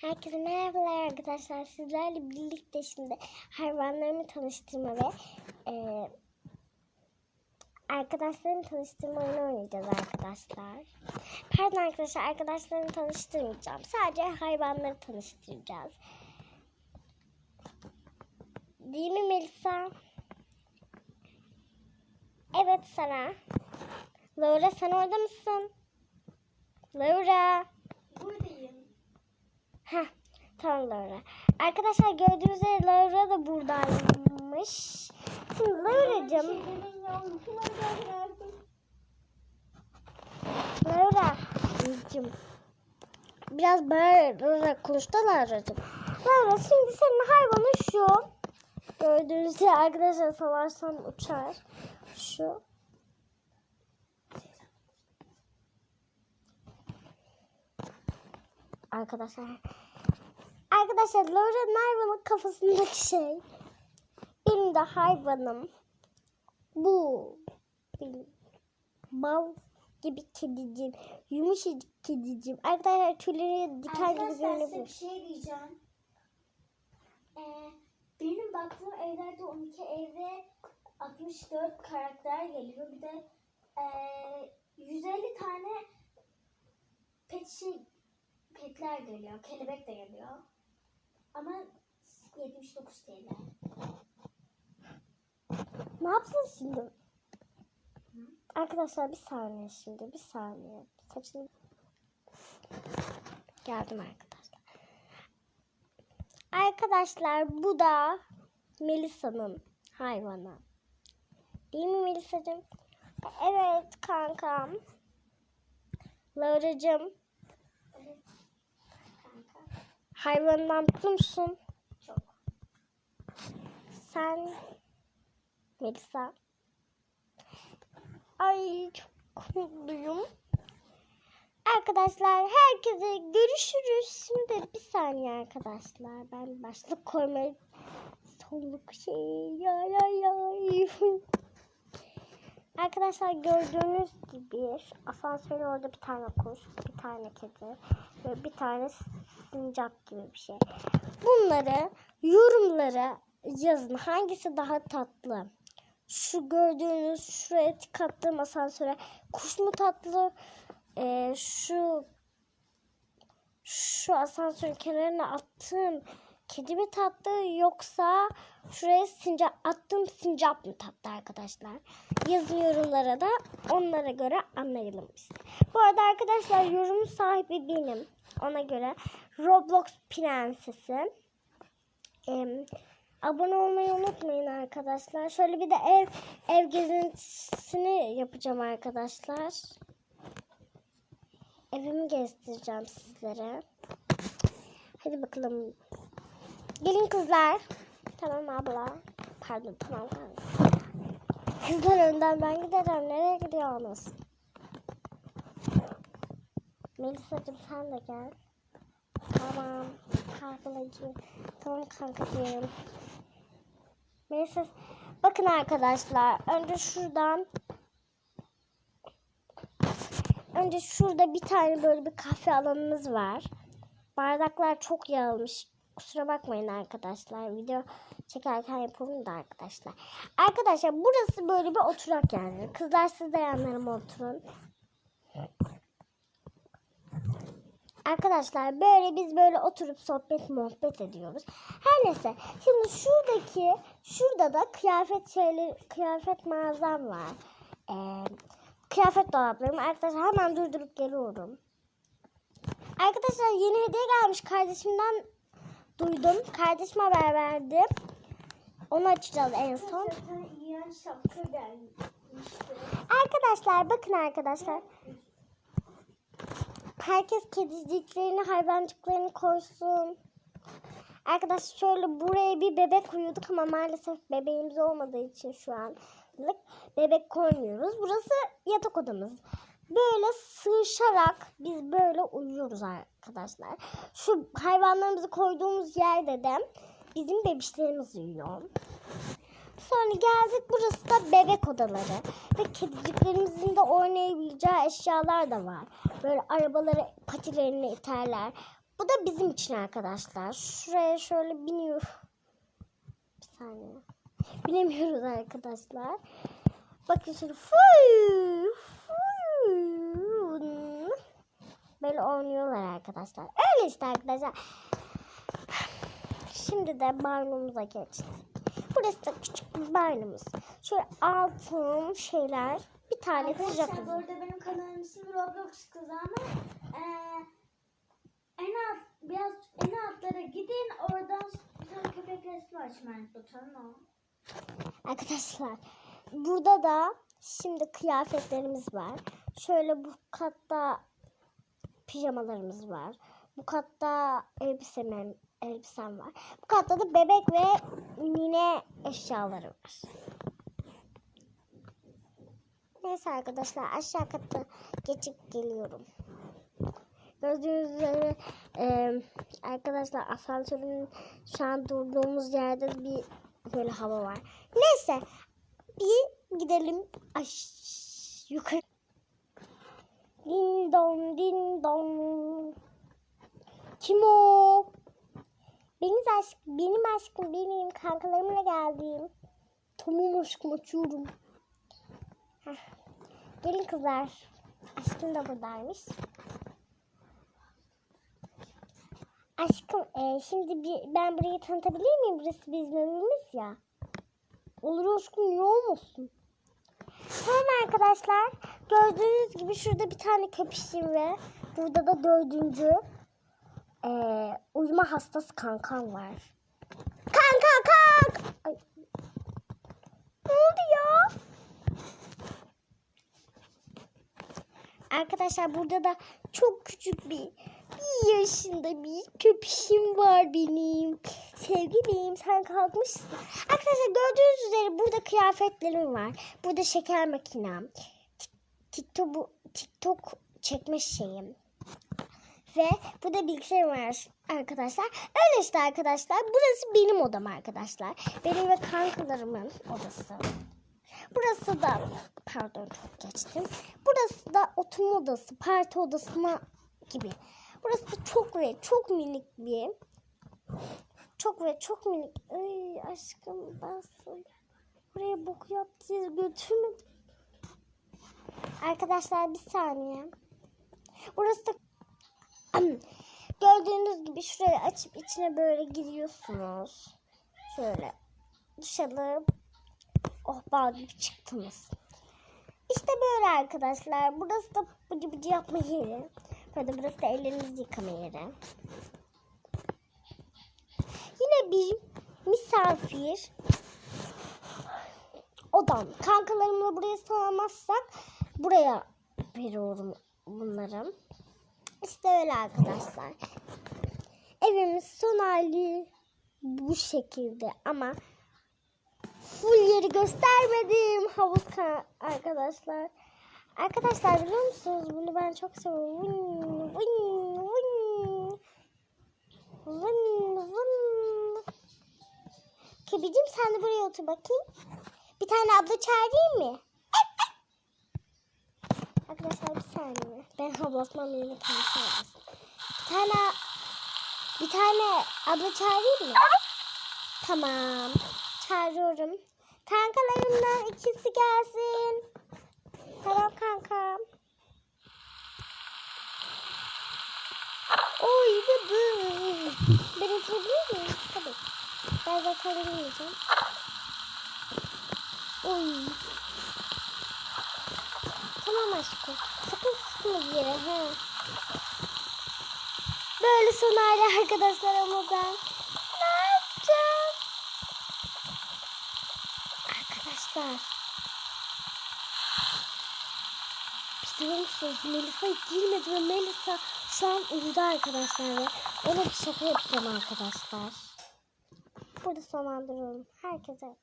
Herkese merhabalar arkadaşlar. Sizlerle birlikte şimdi hayvanlarımı tanıştırma ve e, arkadaşlarımı tanıştırma oyunu oynayacağız arkadaşlar. Pardon arkadaşlar arkadaşlarımı tanıştırmayacağım. Sadece hayvanları tanıştıracağız. Değil mi Melisa? Evet Sara. Laura sen orada mısın? Laura. Heh, tamam Laura. Arkadaşlar gördüğünüz üzere Laura da buradaymış. Şimdi Laura'cığım, geldim. Laura'cığım biraz bağırarak konuştu Laura'cığım. Laura şimdi senin hayvanın şu. Gördüğünüz üzere arkadaşlar savaştan uçar. Şu. Arkadaşlar Arkadaşlar Laura'nın hayvanın kafasındaki şey. Benim de hayvanım. Bu. Benim. Bal gibi kedicim. Yumuşacık kedicim. Arkadaşlar tüyleri diken gibi Arkadaşlar size bir görünebilir. şey diyeceğim. Ee, benim baktığım evlerde 12 evde 64 karakter geliyor. Bir de ee, 150 tane pet şey, petler geliyor. Kelebek de geliyor. Ama 79 TL. Ne yapsın şimdi? Arkadaşlar bir saniye şimdi. Bir saniye. Saçını... Geldim arkadaşlar. Arkadaşlar bu da Melisa'nın hayvanı. Değil mi Melisa'cığım? Evet kankam. Laura'cığım Evet. Kanka. Hayvanından mutlu musun? Çok. Sen Melisa. Ay çok mutluyum. Arkadaşlar herkese görüşürüz. Şimdi bir saniye arkadaşlar. Ben başlık koymayı sonluk şey ya ya ya. Arkadaşlar gördüğünüz gibi asansörün orada bir tane kuş, bir tane kedi ve bir tane sincap gibi bir şey. Bunları yorumlara yazın. Hangisi daha tatlı? Şu gördüğünüz şuraya tik attığım asansöre kuş mu tatlı? Ee, şu şu asansörün kenarına attığım kedi mi tatlı yoksa şuraya sincap attığım sincap mı tatlı arkadaşlar? Yazın yorumlara da onlara göre anlayalım biz. Bu arada arkadaşlar yorum sahibi benim. Ona göre Roblox prensesi. Em, abone olmayı unutmayın arkadaşlar. Şöyle bir de ev ev gezintisini yapacağım arkadaşlar. Evimi gezdireceğim sizlere. Hadi bakalım. Gelin kızlar. Tamam abla. Pardon tamam. Kızlar önden ben giderim. Nereye gidiyorsunuz? Melisa'cığım sen de gel. Tamam. Kankacığım. Tamam kankacığım. Melisa. Bakın arkadaşlar. Önce şuradan Önce şurada bir tane böyle bir kahve alanımız var. Bardaklar çok yağılmış. Kusura bakmayın arkadaşlar. Video çekerken yapalım da arkadaşlar. Arkadaşlar burası böyle bir oturak yani. Kızlar siz de yanlarıma oturun. Arkadaşlar böyle biz böyle oturup sohbet muhabbet ediyoruz. Her neyse. Şimdi şuradaki şurada da kıyafet şeyleri kıyafet mağazam var. Ee, kıyafet dolaplarım. Arkadaşlar hemen durdurup geliyorum. Arkadaşlar yeni hediye gelmiş kardeşimden duydum. Kardeşime haber verdim. Onu açacağız en son. Arkadaşlar bakın arkadaşlar. Herkes kediciklerini, hayvancıklarını koysun. Arkadaşlar şöyle buraya bir bebek uyuduk ama maalesef bebeğimiz olmadığı için şu anlık bebek koymuyoruz. Burası yatak odamız. Böyle sığışarak biz böyle uyuyoruz arkadaşlar. Şu hayvanlarımızı koyduğumuz yerde de bizim bebişlerimiz uyuyor. Sonra geldik burası da bebek odaları. Ve kediciklerimizin de oynayabileceği eşyalar da var. Böyle arabaları patilerini iterler. Bu da bizim için arkadaşlar. Şuraya şöyle biniyor. Bir saniye. Binemiyoruz arkadaşlar. Bakın şöyle fuy, Böyle oynuyorlar arkadaşlar. Öyle işte arkadaşlar. Şimdi de banyumuza geçtik. Burası da küçük bir banyomuz. Şöyle altın şeyler. Bir tane de Arkadaşlar bu jacuzzi. arada benim kanalım ismi Roblox kızı ama eee, en alt biraz en altlara gidin oradan sonra köpek resmi açmayı unutun o. Arkadaşlar burada da şimdi kıyafetlerimiz var. Şöyle bu katta pijamalarımız var. Bu katta elbisem, elbisem var. Bu katta da bebek ve nine eşyaları var. Neyse arkadaşlar aşağı katta geçip geliyorum. Gördüğünüz üzere e, arkadaşlar asansörün şu an durduğumuz yerde bir böyle hava var. Neyse bir gidelim aş yukarı. Din don din don. Kim o? Benim aşk, benim aşkım benim kankalarımla geldim. Tamam aşkım açıyorum. Heh. Gelin kızlar. Aşkım da buradaymış. Aşkım e, şimdi bir, ben burayı tanıtabilir miyim? Burası bizim evimiz ya. Olur aşkım niye olmasın? Tamam arkadaşlar. Gördüğünüz gibi şurada bir tane köpüşüm ve burada da dördüncü e, uyuma hastası kankam var. Kanka kank! Ay. Ne oldu ya? Arkadaşlar burada da çok küçük bir bir yaşında bir köpüşüm var benim. Sevgilim sen kalkmışsın. Arkadaşlar gördüğünüz üzere burada kıyafetlerim var. Burada şeker makinem. Tik- TikTok, TikTok çekme şeyim. Ve burada bilgisayarım var arkadaşlar. Öyle işte arkadaşlar. Burası benim odam arkadaşlar. Benim ve kankalarımın odası. Burası da pardon çok geçtim. Burası da oturma odası, parti odasına gibi. Burası da çok ve çok minik bir çok ve çok minik. Ay aşkım ben söyle. Buraya bok yaptı götürmedim. Arkadaşlar bir saniye. Burası da gördüğünüz gibi şurayı açıp içine böyle giriyorsunuz. Şöyle dışarı oh bal gibi çıktınız. İşte böyle arkadaşlar. Burası da bıcı bıcı yapma yeri. Burada burası da ellerinizi yıkama yeri. Yine bir misafir odam. Kankalarımla buraya sığamazsak buraya veriyorum bunları. İşte öyle arkadaşlar. Evimiz son hali bu şekilde ama full yeri göstermedim havuz ka- arkadaşlar. Arkadaşlar biliyor musunuz bunu ben çok seviyorum. Vın, vın, vın. Vın, vın. Kebicim sen de buraya otur bakayım. Bir tane abla çağırayım mı? Arkadaşlar bir saniye. Ben havlatmam yerine kendisi havlasın. Bir tane bir tane abla çağırayım mı? Tamam. Çağırıyorum. Kankalarımdan ikisi gelsin. Tamam kankam. Oy bebeğim. Ben oturabilir miyim? Tabii. Ben zaten bilmeyeceğim. Oy. Tamam aşkım. Sakın sıkma bir yere. He. Böyle son hali arkadaşlar ama ben ne yapacağım? Arkadaşlar. Biliyor musunuz? Melisa girmedi ve Melisa şu an uyudu arkadaşlar ve ona bir şaka yapacağım arkadaşlar. Burada sonlandırıyorum. Herkese